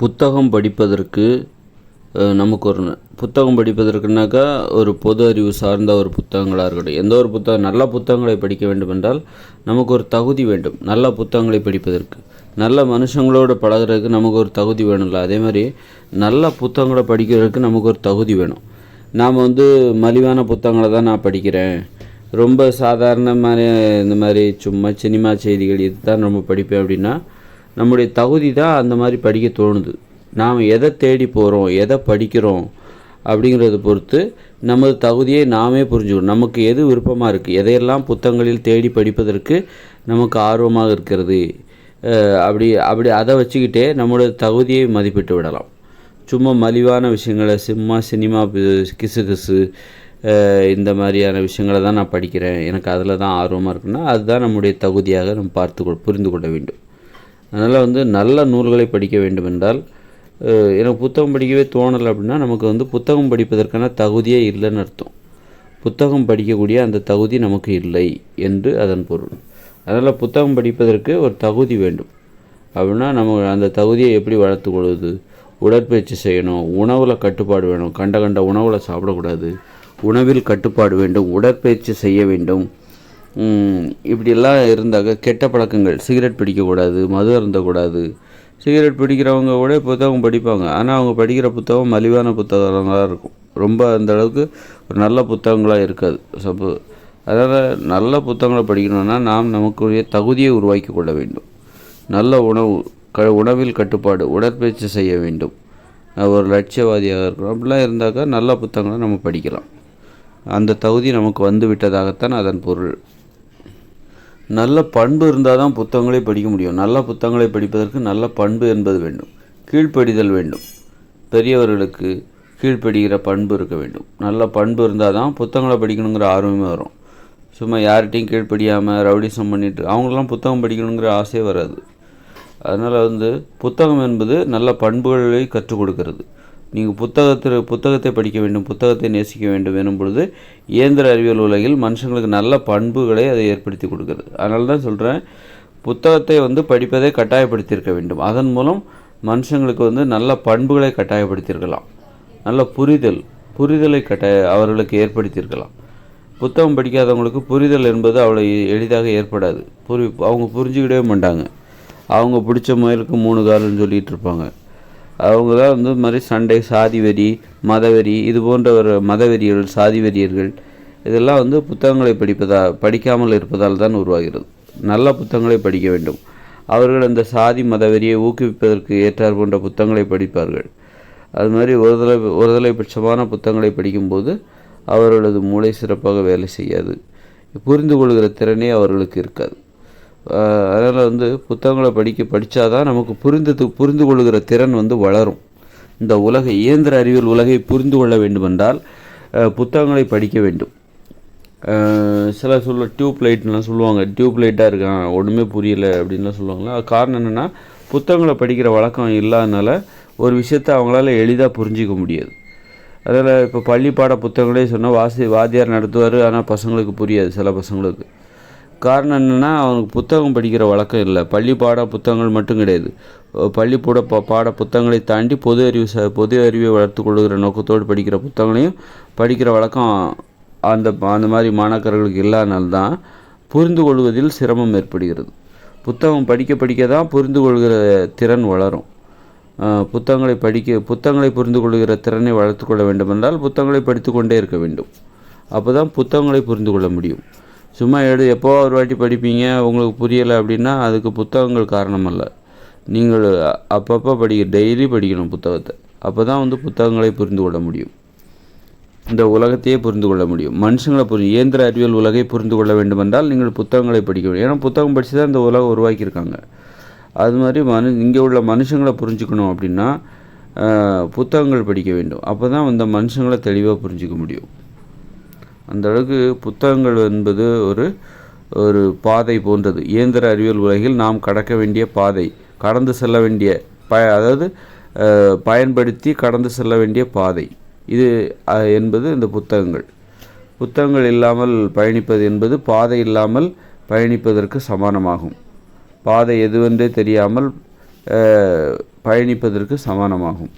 புத்தகம் படிப்பதற்கு நமக்கு ஒரு புத்தகம் படிப்பதற்குனாக்கா ஒரு பொது அறிவு சார்ந்த ஒரு புத்தகங்களாக இருக்கட்டும். எந்த ஒரு புத்தகம் நல்ல புத்தகங்களை படிக்க வேண்டும் என்றால் நமக்கு ஒரு தகுதி வேண்டும். நல்ல புத்தகங்களை படிப்பதற்கு. நல்ல மனுஷங்களோடு பழகுறதுக்கு நமக்கு ஒரு தகுதி வேணும்ல. அதே மாதிரி நல்ல புத்தகங்களை படிக்கிறதுக்கு நமக்கு ஒரு தகுதி வேணும். நாம் வந்து மலிவான புத்தகங்களை தான் நான் படிக்கிறேன். ரொம்ப சாதாரண மாதிரி இந்த மாதிரி சும்மா சினிமா செய்திகள் இதுதான் நம்ம படிப்பேன் அப்படின்னா நம்முடைய தகுதி தான் அந்த மாதிரி படிக்க தோணுது. நாம் எதை தேடி போகிறோம் எதை படிக்கிறோம் அப்படிங்கிறத பொறுத்து நமது தகுதியை நாமே புரிஞ்சுக்கணும். நமக்கு எது விருப்பமாக இருக்குது எதையெல்லாம் புத்தகங்களில் தேடி படிப்பதற்கு நமக்கு ஆர்வமாக இருக்கிறது? அப்படி அப்படி அதை வச்சுக்கிட்டே நம்மளோட தகுதியை மதிப்பிட்டு விடலாம். சும்மா மலிவான விஷயங்களை சிம்மா சினிமா கிசு கிசு இந்த மாதிரியான விஷயங்களை தான் நான் படிக்கிறேன். எனக்கு அதில் தான் ஆர்வமாக இருக்குன்னா அதுதான் நம்முடைய தகுதியாக நம்ம பார்த்து கொ புரிந்து கொள்ள வேண்டும். அதனால் வந்து நல்ல நூல்களை படிக்க வேண்டுமென்றால் எனக்கு புத்தகம் படிக்கவே தோணலை அப்படின்னா நமக்கு வந்து புத்தகம் படிப்பதற்கான தகுதியே இல்லைன்னு அர்த்தம். புத்தகம் படிக்கக்கூடிய அந்த தகுதி நமக்கு இல்லை என்று அதன் பொருள். அதனால் புத்தகம் படிப்பதற்கு ஒரு தகுதி வேண்டும். அப்படின்னா நம்ம அந்த தகுதியை எப்படி வளர்த்து கொள்வது? உடற்பயிற்சி செய்யணும் உணவில் கட்டுப்பாடு வேணும். கண்ட கண்ட உணவில் சாப்பிடக்கூடாது. உணவில் கட்டுப்பாடு வேண்டும் உடற்பயிற்சி செய்ய வேண்டும். இப்படியெல்லாம் இருந்தாக்க கெட்ட பழக்கங்கள். சிகரெட் பிடிக்கக்கூடாது மது அருந்தக்கூடாது. சிகரெட் பிடிக்கிறவங்க கூட புத்தகம் படிப்பாங்க. ஆனால் அவங்க படிக்கிற புத்தகம் மலிவான புத்தகங்களாக இருக்கும். ரொம்ப அந்த அளவுக்கு ஒரு நல்ல புத்தகங்களாக இருக்காது. சப்போ அதனால் நல்ல புத்தகங்களை படிக்கணும்னா நாம் நமக்குரிய தகுதியை உருவாக்கி கொள்ள வேண்டும். நல்ல உணவு க உணவில் கட்டுப்பாடு உடற்பயிற்சி செய்ய வேண்டும். ஒரு லட்சியவாதியாக இருக்கணும். அப்படிலாம் இருந்தாக்கா நல்ல புத்தகங்களை நம்ம படிக்கலாம். அந்த தகுதி நமக்கு வந்து விட்டதாகத்தான் அதன் பொருள். நல்ல பண்பு இருந்தால் தான் புத்தகங்களை படிக்க முடியும். நல்ல புத்தகங்களை படிப்பதற்கு நல்ல பண்பு என்பது வேண்டும். கீழ்ப்படிதல் வேண்டும். பெரியவர்களுக்கு கீழ்ப்படுகிற பண்பு இருக்க வேண்டும். நல்ல பண்பு இருந்தால் தான் புத்தகங்களை படிக்கணுங்கிற ஆர்வமே வரும். சும்மா யார்கிட்டையும் கீழ்ப்படியாமல் ரவுடிசம் பண்ணிட்டு அவங்களாம் புத்தகம் படிக்கணுங்கிற ஆசையே வராது. அதனால் வந்து புத்தகம் என்பது நல்ல பண்புகளை கற்றுக் கொடுக்கிறது. நீங்கள் புத்தகத்தில் புத்தகத்தை படிக்க வேண்டும் புத்தகத்தை நேசிக்க வேண்டும் எனும் பொழுது இயந்திர அறிவியல் உலகில் மனுஷங்களுக்கு நல்ல பண்புகளை அதை ஏற்படுத்தி கொடுக்குது அதனால தான் சொல்கிறேன் புத்தகத்தை வந்து படிப்பதை கட்டாயப்படுத்தியிருக்க வேண்டும். அதன் மூலம் மனுஷங்களுக்கு வந்து நல்ல பண்புகளை கட்டாயப்படுத்தியிருக்கலாம். நல்ல புரிதல் புரிதலை கட்டாய அவர்களுக்கு ஏற்படுத்தியிருக்கலாம். புத்தகம் படிக்காதவங்களுக்கு புரிதல் என்பது அவ்வளோ எளிதாக ஏற்படாது. புரி அவங்க புரிஞ்சுக்கிடவே மாட்டாங்க. அவங்க பிடிச்ச முயலுக்கு மூணு காலம்னு சொல்லிகிட்டு இருப்பாங்க. அவங்க தான் வந்து இது மாதிரி சண்டை சாதி வெறி மதவெறி இது போன்ற ஒரு மதவெறியர்கள் சாதி வெறியர்கள் இதெல்லாம் வந்து புத்தகங்களை படிப்பதா படிக்காமல் இருப்பதால் தான் உருவாகிறது. நல்ல புத்தகங்களை படிக்க வேண்டும். அவர்கள் அந்த சாதி மதவெறியை ஊக்குவிப்பதற்கு ஏற்றார் போன்ற புத்தகங்களை படிப்பார்கள். அது மாதிரி ஒருதலை ஒருதலை பட்சமான புத்தகங்களை படிக்கும்போது அவர்களது மூளை சிறப்பாக வேலை செய்யாது. புரிந்து கொள்கிற திறனே அவர்களுக்கு இருக்காது. அதனால் வந்து புத்தகங்களை படிக்க படித்தாதான் நமக்கு புரிந்தது புரிந்து கொள்கிற திறன் வந்து வளரும். இந்த உலக இயந்திர அறிவியல் உலகை புரிந்து கொள்ள வேண்டுமென்றால் புத்தகங்களை படிக்க வேண்டும். சில சொல்ல டியூப் லைட்லாம் சொல்லுவாங்க. டியூப் லைட்டாக இருக்கான் ஒன்றுமே புரியலை அப்படின்லாம் சொல்லுவாங்களா காரணம் என்னென்னா புத்தகங்களை படிக்கிற வழக்கம் இல்லாதனால ஒரு விஷயத்தை அவங்களால எளிதாக புரிஞ்சிக்க முடியாது. அதில் இப்போ பள்ளி பாட புத்தகங்களே சொன்னால் வாசி வாத்தியார் நடத்துவார் ஆனால் பசங்களுக்கு புரியாது சில பசங்களுக்கு. காரணம் என்னென்னா அவனுக்கு புத்தகம் படிக்கிற வழக்கம் இல்லை. பள்ளி பாட புத்தகங்கள் மட்டும் கிடையாது. அஹ் பள்ளிக்கூட பா பாட புத்தகங்களை தாண்டி பொது அறிவு ச பொது அறிவை வளர்த்து கொள்கிற நோக்கத்தோடு படிக்கிற புத்தகங்களையும் படிக்கிற வழக்கம் அந்த அந்த மாதிரி மாணாக்கர்களுக்கு இல்லாதனால தான் புரிந்து கொள்வதில் சிரமம் ஏற்படுகிறது. புத்தகம் படிக்க படிக்க தான் புரிந்து கொள்கிற திறன் வளரும். புத்தகங்களை படிக்க புத்தகங்களை புரிந்து கொள்கிற திறனை வளர்த்து கொள்ள வேண்டுமென்றால் புத்தகங்களை படித்து கொண்டே இருக்க வேண்டும். அப்போ தான் புத்தகங்களை புரிந்து கொள்ள முடியும். சும்மா எடு எப்போ ஒரு வாட்டி படிப்பீங்க? உங்களுக்கு புரியலை அப்படின்னா அதுக்கு புத்தகங்கள் காரணம் அல்ல நீங்கள் அப்பப்போ படிக்க டெய்லி படிக்கணும் புத்தகத்தை. அப்போ தான் வந்து புத்தகங்களை புரிந்து கொள்ள முடியும். இந்த உலகத்தையே புரிந்து கொள்ள முடியும். மனுஷங்களை புரிஞ்சு இயந்திர அறிவியல் உலகை புரிந்து கொள்ள வேண்டுமென்றால் நீங்கள் புத்தகங்களை படிக்க வேண்டும். ஏன்னா புத்தகம் படித்து தான் இந்த உலகம் உருவாக்கியிருக்காங்க. அது மாதிரி மனு இங்கே உள்ள மனுஷங்களை புரிஞ்சுக்கணும் அப்படின்னா புத்தகங்கள் படிக்க வேண்டும். அப்போ தான் இந்த மனுஷங்களை தெளிவாக புரிஞ்சிக்க முடியும். அந்த அளவுக்கு புத்தகங்கள் என்பது ஒரு ஒரு பாதை போன்றது. இயந்திர அறிவியல் உலகில் நாம் கடக்க வேண்டிய பாதை கடந்து செல்ல வேண்டிய ப அதாவது பயன்படுத்தி கடந்து செல்ல வேண்டிய பாதை. இது என்பது இந்த புத்தகங்கள். புத்தகங்கள் இல்லாமல் பயணிப்பது என்பது பாதை இல்லாமல் பயணிப்பதற்கு சமானமாகும். பாதை எதுவென்றே தெரியாமல் பயணிப்பதற்கு சமானமாகும்.